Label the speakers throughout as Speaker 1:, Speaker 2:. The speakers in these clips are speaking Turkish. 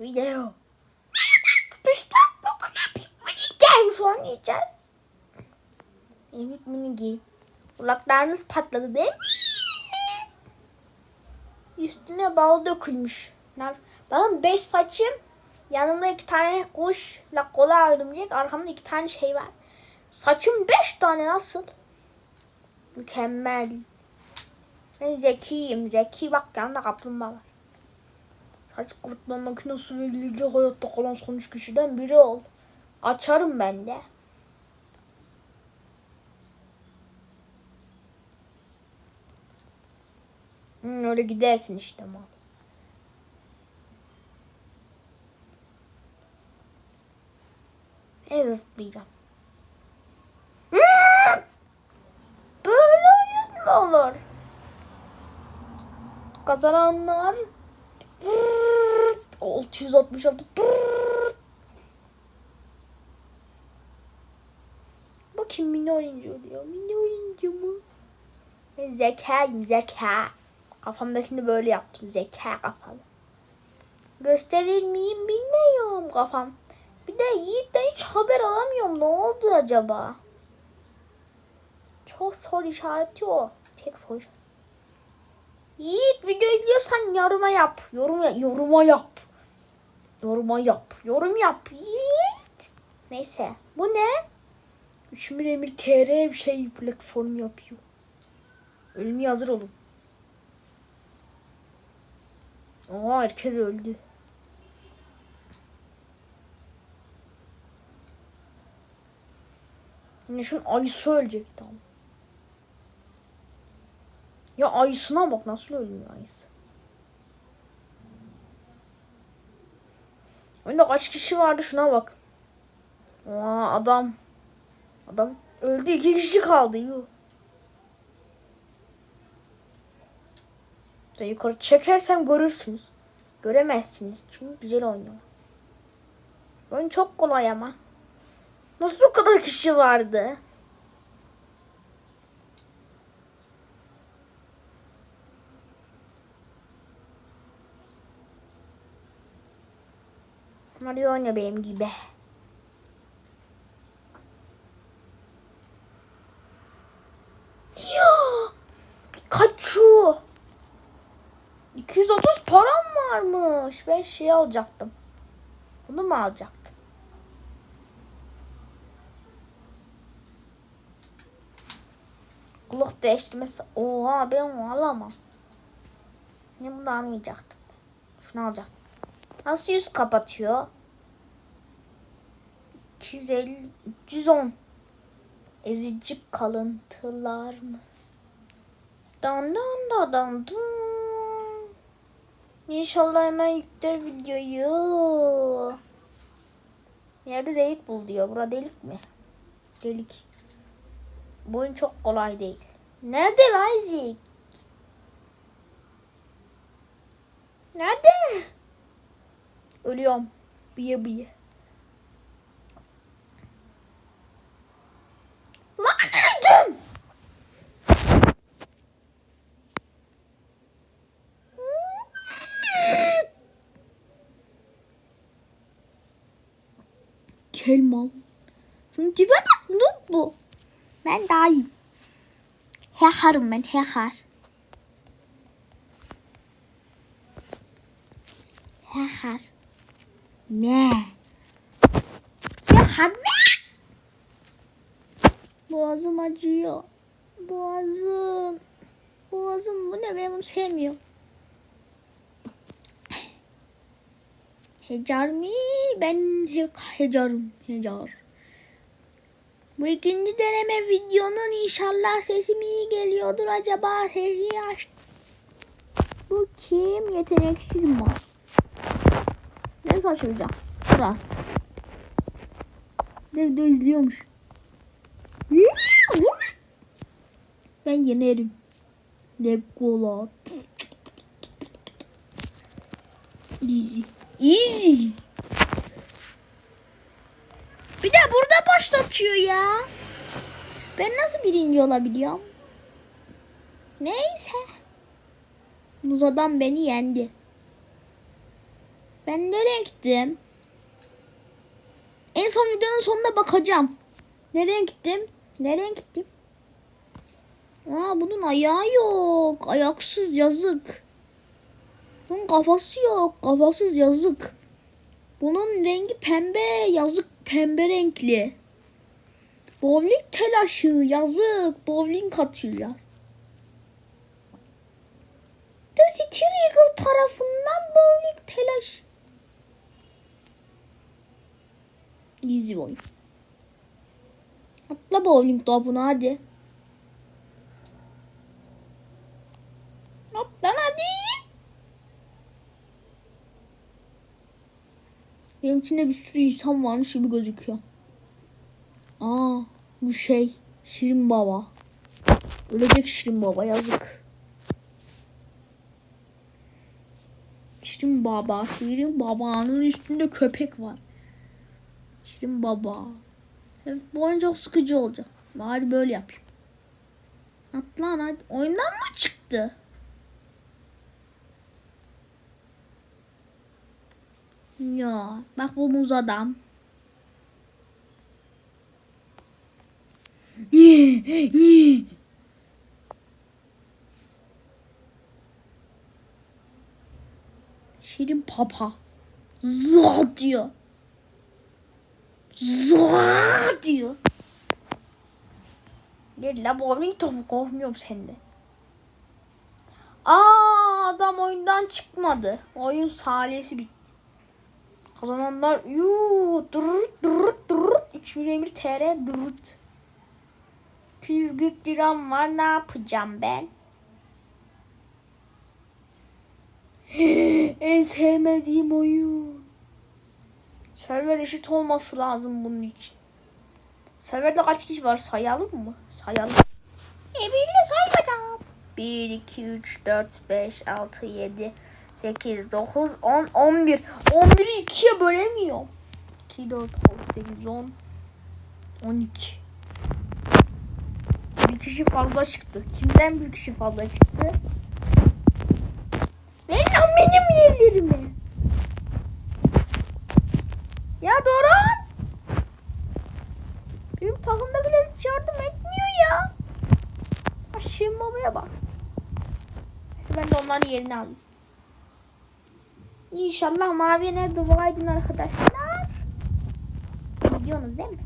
Speaker 1: Video. Merhaba arkadaşlar. Bugün Epic Mini Games oynayacağız. Epic Mini Game. Kulaklarınız patladı değil mi? Üstüne bal dökülmüş. Bakın beş saçım. Yanımda iki tane kuşla kola örümcek. Arkamda iki tane şey var. Saçım beş tane nasıl? Mükemmel. Ben zekiyim. Zeki bak yanında kaplumbağa var. Saç kurutma makinesi verilecek hayatta kalan son üç kişiden biri ol. Açarım ben de. Hı, öyle gidersin işte mal. Ne zıplayacağım. Böyle oyun mu olur? Kazananlar 666 Bakayım mini oyuncu diyor. Mini oyuncu mu? Ben zekayım zeka. Kafamdakini böyle yaptım. Zeka kafalı. Gösterir miyim bilmiyorum kafam. Bir de Yiğit'ten hiç haber alamıyorum. Ne oldu acaba? Çok soru işareti o. Tek soru işareti. Yiğit video izliyorsan yoruma yap. Yorum yoruma yap. Yoruma yap. Yorum yap. Yiğit. Neyse. Bu ne? Üçmür Emir TR bir şey platform yapıyor. Ölmeye hazır olun. Aa herkes öldü. Yine şunun ayısı ölecek tam. Ya ayısına bak nasıl ölmüyor ayısı. Oyunda kaç kişi vardı şuna bak. Aa adam. Adam öldü iki kişi kaldı. Yuh. Ben yukarı çekersem görürsünüz. Göremezsiniz. Çünkü güzel oynuyor. Oyun çok kolay ama. Nasıl o kadar kişi vardı? Hadi oyna benim gibi. Ya! Pikachu! 230 param varmış. Ben şey alacaktım. Bunu mu alacaktım? Kılık değiştirmesi. Oha ben onu alamam. Ne bunu almayacaktım. Şunu alacaktım. Nasıl yüz kapatıyor? 250 310 Ezici kalıntılar mı? Dan dan da dan dan. İnşallah hemen yükler videoyu. Yerde delik bul diyor. Bura delik mi? Delik. Bu oyun çok kolay değil. Nerede Isaac? Nerede? Ölüyorum. Biye biye. Lan öldüm. Kelman. Şunun tipe bak noob bu. Ben daha iyiyim. Hacker'ım ben hacker. Hacker. Ne? Hacker ne? Boğazım acıyor. Boğazım. Boğazım bu ne ben bunu sevmiyorum. Hecar mı? Ben he hecarım. Hecar. Bu ikinci deneme videonun inşallah sesim iyi geliyordur. Acaba sesi aç. Bu kim? Yeteneksiz mi? Ne şaşıracağım? Burası. Dev de izliyormuş. Ben yenerim. Legolas. Easy. Easy. Bir de burada başlatıyor ya. Ben nasıl birinci olabiliyorum? Neyse. Muz adam beni yendi. Ben nereye gittim? En son videonun sonuna bakacağım. Nereye gittim? Nereye gittim? Aa bunun ayağı yok. Ayaksız yazık. Bunun kafası yok. Kafasız yazık. Bunun rengi pembe. Yazık pembe renkli. Bowling telaşı yazık. Bowling atıyor yaz. The City Eagle tarafından bowling telaş. Gizli oyun. Atla bowling topuna hadi. Atlan hadi. Benim içinde bir sürü insan varmış gibi gözüküyor. Aa bu şey Şirin Baba. Ölecek Şirin Baba yazık. Şirin Baba, Şirin Baba'nın üstünde köpek var. Şirin Baba. Evet, bu oyun çok sıkıcı olacak. Bari böyle yapayım. Atlan hadi. Oyundan mı çıktı? Ya bak bu muz adam. Şirin papa. Zaa diyor. Zaa diyor. Gel la bowling topu korkmuyorum sende. Aa adam oyundan çıkmadı. Oyun saliyesi bitti. Kazananlar yuu durut durut durut 3 milyon bir TR durut. 240 liram var ne yapacağım ben? en sevmediğim oyun. Server eşit olması lazım bunun için. Serverde kaç kişi var sayalım mı? Sayalım. E birle sayacağım. 1, 2, 3, 4, 5, 6, 7, 8, 9, 10, 11. 11'i 2'ye bölemiyorum. 2, 4, 6, 8, 10, 12. Bir kişi fazla çıktı. Kimden bir kişi fazla çıktı? Benim benim yerlerime. Ya Doran. Benim takımda bile hiç yardım etmiyor ya. Aşığım babaya bak. Neyse ben de onların yerini alayım. İnşallah mavi nerede dua edin arkadaşlar. Biliyorsunuz değil mi?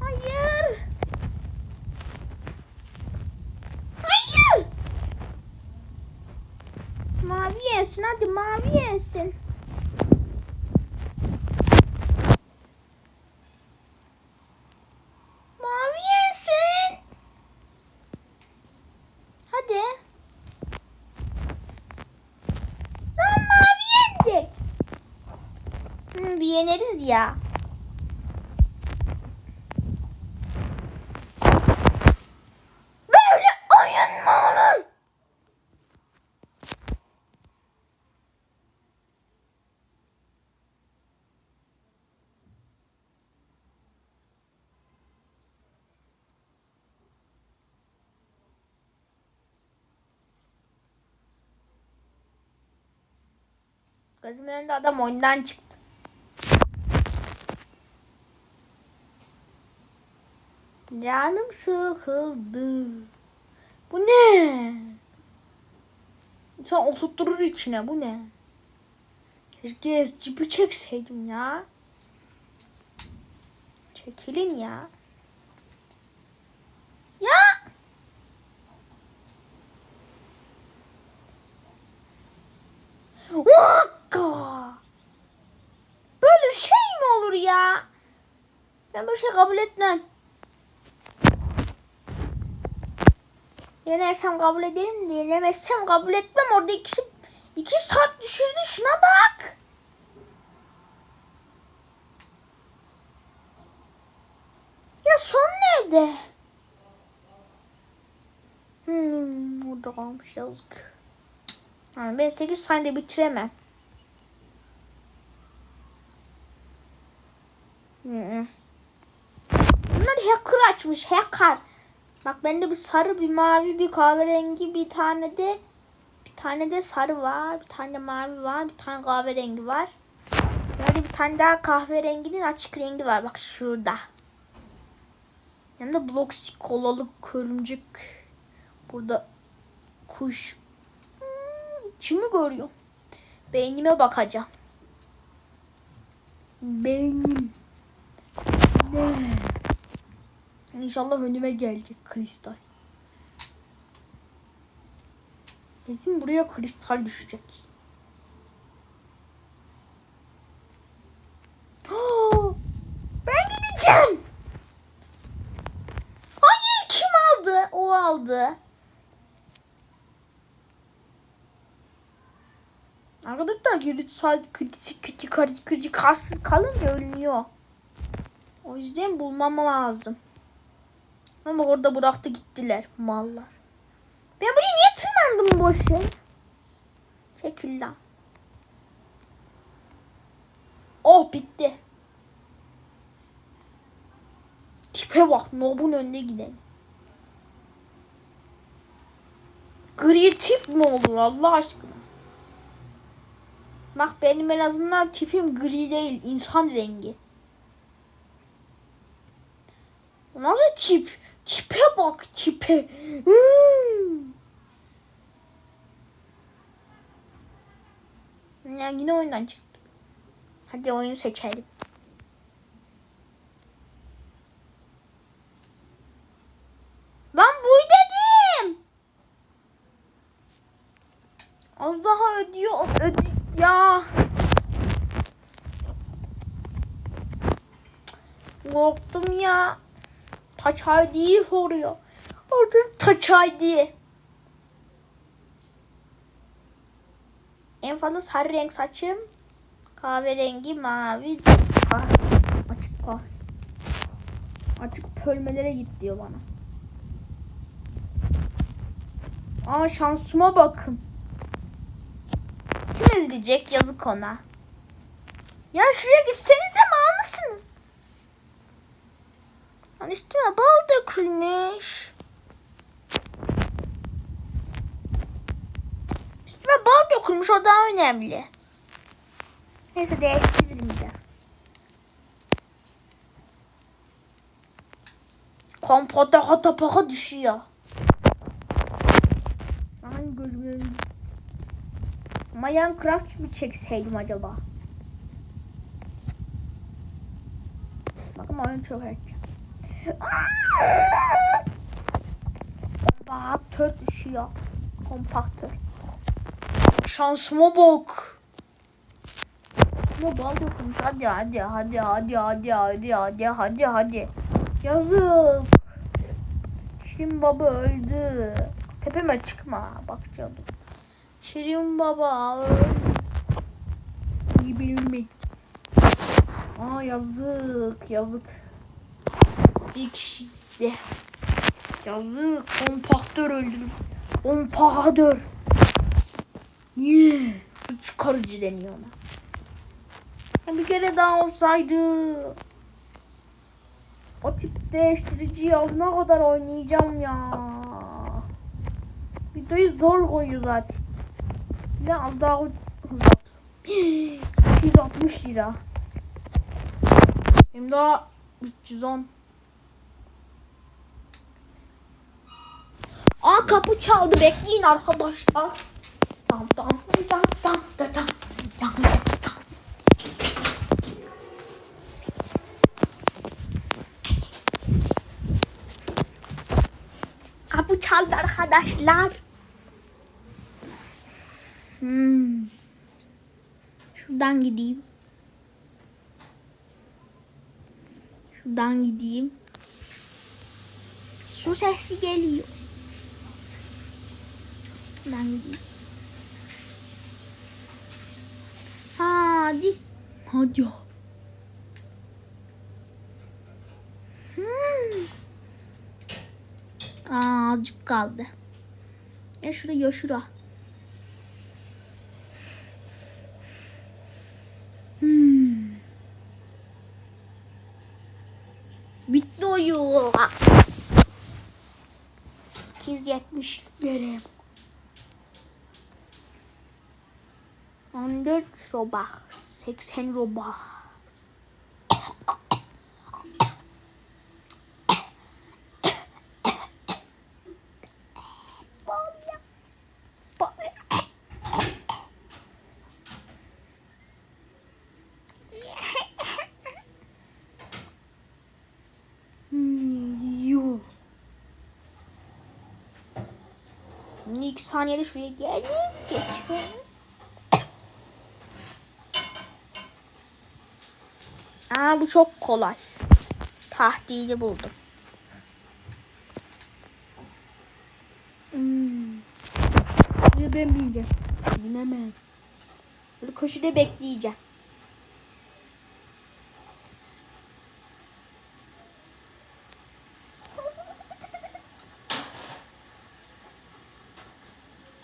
Speaker 1: Hayır. Hayır. Mavi yensin hadi mavi yensin. Mavi yensin. Hadi. Lan mavi yenecek. Hı, yeneriz ya. Böyle oyun mu olur? Gözümün önünde adam oyundan çıktı. Canım sıkıldı. Bu ne? İnsan oturtturur içine. Bu ne? Keşke cipi çekseydim ya. Çekilin ya. Ya! Vakka! Böyle şey mi olur ya? Ben böyle şey kabul etmem. Yenersem kabul ederim de yenemezsem kabul etmem. Orada ikisi iki saat düşürdü. Şuna bak. Ya son nerede? Hmm, orada kalmış yazık. Yani ben 8 saniyede bitiremem. Hı hı. Bunlar hacker açmış hacker. Bak bende bir sarı, bir mavi, bir kahverengi, bir tane de bir tane de sarı var. Bir tane de mavi var. Bir tane kahverengi var. Böyle bir tane daha kahverenginin açık rengi var. Bak şurada. Yanında bloksik kolalı körümcük. Burada kuş. Hmm, kimi görüyor? Beynime bakacağım. Beynim. Ne? İnşallah önüme gelecek kristal. Kesin buraya kristal düşecek. ben gideceğim. Hayır kim aldı? O aldı. Arkadaşlar geri saat kıcı kıcı kıcı karsız kalınca ölünüyor. O yüzden bulmam lazım. Ama orada bıraktı gittiler mallar. Ben buraya niye tırmandım boş? Çekil lan. Oh bitti. Tipe bak Nob'un önüne gidelim. Gri tip mi olur Allah aşkına? Bak benim en azından tipim gri değil insan rengi. Nasıl tip? Tipe bak tipe. Hmm. Ya yine oyundan çıktı. Hadi oyun seçelim. Lan buy dedim. Az daha ödüyor. Ödü ya. Korktum ya. Touch ID'yi soruyor. Orada Touch ID. En fazla sarı renk saçım. Kahverengi, mavi, kahve. Açık kahve. Açık pölmelere git diyor bana. Aa şansıma bakın. Kim izleyecek yazık ona. Ya şuraya gitsenize mal mısınız? Lan üstüme bal dökülmüş. Üstüme bal dökülmüş o daha önemli. Neyse biraz. Kompota hata paka düşüyor. Aman gözümün. Minecraft mi çekseydim acaba? Bakın oyun çok erken. Kompaktör düşüyor. Kompaktör. Şansıma bak. Ama bal dokunmuş. Hadi hadi hadi hadi hadi hadi hadi hadi hadi. Yazık. Şirin baba öldü. Tepeme çıkma. Bak canım. Şirin baba öldü. İyi bilmek. Aa yazık yazık. Bir kişi de. Yazık. Kompaktör öldü. Kompaktör. Niye? Su çıkarıcı deniyor ona. Bir kere daha olsaydı. O tip değiştiriciyi ne kadar oynayacağım ya. Videoyu zor koyuyor zaten. Ne az daha uzat. 260 lira. Hem daha 310. Aa kapı çaldı bekleyin arkadaşlar. Tam tam tam tam tam tam tam. Kapı çaldı arkadaşlar. Hmm. Şuradan gideyim. Şuradan gideyim. Su sesi geliyor. Şuradan gideyim. Hadi. Hadi. Hmm. Aa, azıcık kaldı. Ya şurada ya şura. Hmm. Bitti oyun. 270 lira. 14 robak. 80 robak. Yuh. Şimdi iki saniyede şuraya geleyim. Geçiyorum. Aa bu çok kolay. Tahtiyeci buldum. Hmm. Şimdi ben bineceğim. Binemedim. Böyle köşede bekleyeceğim.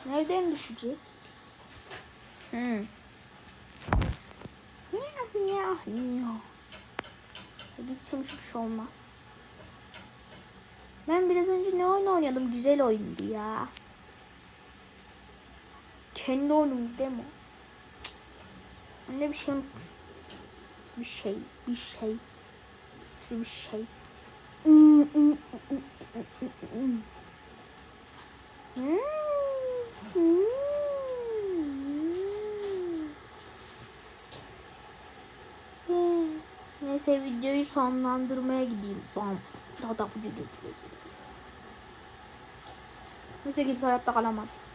Speaker 1: Nereden düşecek? Hmm. Niyah niyah niyah. Gitsem hiçbir şey olmaz. Ben biraz önce ne oyun oynuyordum? Güzel oyundu ya. Kendi oyunum mi? Anne bir şey unutmuş. Bir şey, bir şey. Bir sürü bir şey. Hmm, hmm, hmm, hmm, hmm, hmm. Hmm, hmm. Hmm. Neyse videoyu sonlandırmaya gideyim. Neyse kimse hayatta kalamadı.